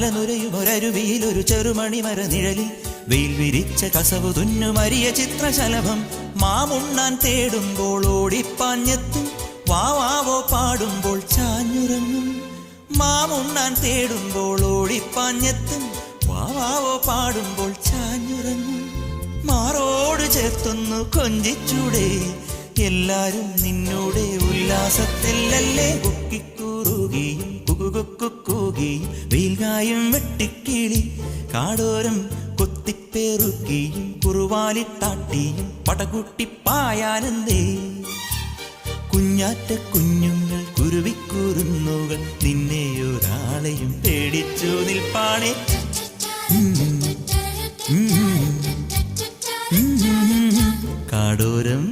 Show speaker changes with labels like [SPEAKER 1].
[SPEAKER 1] ഒരു ചെറുമണി മര നിഴലിൽ വെയിൽ വിരിച്ച കസവു തുന്നുമരിയ ചിത്രശലഭം മാമുണ്ണാൻ തേടുമ്പോൾ ഓടിപ്പാഞ്ഞെത്തും വാവാവോ പാടുമ്പോൾ ചാഞ്ഞുറങ്ങും. മാമുണ്ണാൻ തേടുമ്പോൾ ഓടിപ്പാഞ്ഞെത്തും വാവാവോ പാടുമ്പോൾ ചാഞ്ഞുറങ്ങും. മാറോട് ചേർത്തൊന്നു കൊഞ്ചിച്ചൂടെ എല്ലാരും നിന്നോടെ ഉല്ലാസത്തിലല്ലേ കുക്കിക്കൂറുകയും കുകുകുക്കുകൂകയും വെയിൽകായും വെട്ടിക്കിളി കാടോരം കൊത്തിപ്പേറുകയും കുറുവാലിത്താട്ടിയും പടകുട്ടിപ്പായാനന്ദേ കുഞ്ഞാറ്റ കുഞ്ഞുങ്ങൾ കുരുവിക്കൂറുന്നുകൾ നിന്നെ ഒരാളെയും പേടിച്ചു നിൽപ്പാണേ കാടോരം